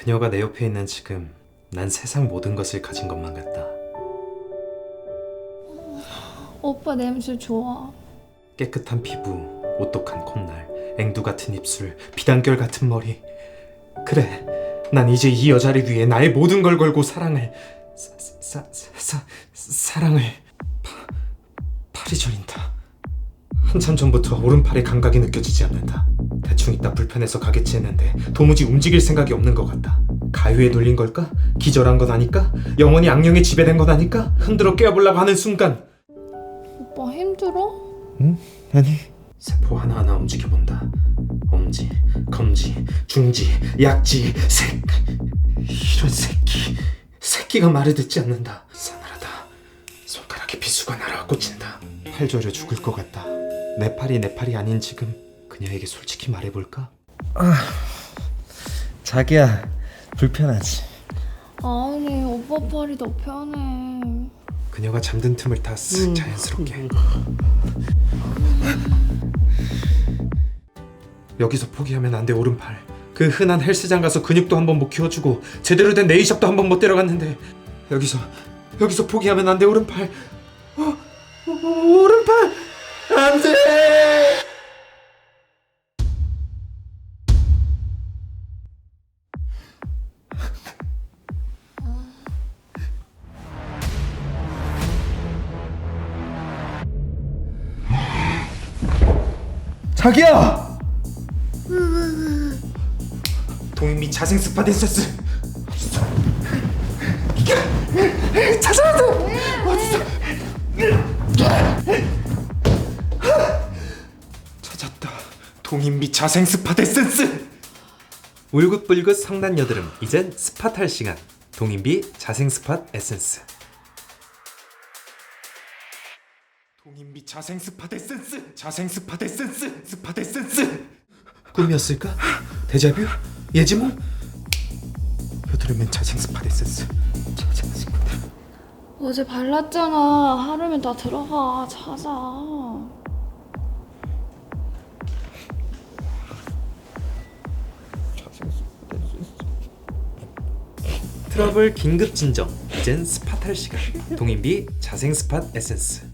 그녀가 내 옆에 있는 지금 난 세상 모든 것을 가진 것만 같다. 오빠 냄새 좋아. 깨끗한 피부, 오똑한 콧날, 앵두 같은 입술, 비단결 같은 머리. 그래, 난 이제 이 여자를 위해 나의 모든 걸 걸고 사랑을 사, 사, 사, 사, 사랑을 파, 팔이 저린다. 한참 전부터 오른팔의 감각이 느껴지지 않는다. 있다 불편해서 가겠지 했는데 도무지 움직일 생각이 없는 것 같다. 가위에 눌린 걸까? 기절한 건 아닐까? 영원히 악령에 지배된 건 아닐까? 흔들어 깨어보려고 하는 순간 오빠 힘들어? 아니 세포 하나하나 움직여본다 엄지, 검지, 중지, 약지, 색 이런 새끼 새끼가 말을 듣지 않는다 싸늘하다 손가락에 비수가 날아와 꽂힌다 팔 저려 죽을 것 같다 내 팔이 내 팔이 아닌 지금 그녀에게 솔직히 말해볼까? 자기야 불편하지? 아니 오빠 팔이 더 편해. 그녀가 잠든 틈을 타 쓱 자연스럽게. 여기서 포기하면 안 돼 오른팔. 그 흔한 헬스장 가서 근육도 한번 못 키워주고 제대로 된 네일샵도 한번 못 데려갔는데. 여기서 여기서 포기하면 안 돼 오른팔. 어, 어, 오른팔! 안돼 자기야! 동인미 자생 스파 댄서스 어딨어 찾았다. 동인미 자생 스파 댄서스 울긋불긋 성난 여드름 이젠 스팟 할 시간. 동인비 자생 스팟 에센스 인비 자생 스팟 에센스 자생 스팟 에센스 스팟 에센스 꿈이었을까? 데자뷰? 예지몽? 여드름엔 자생 스팟 에센스 자생 스팟 어제 발랐잖아. 하루면 다 들어가. 찾아. 트러블 긴급 진정 이젠 스팟 할 시간 동인비 자생 스팟 에센스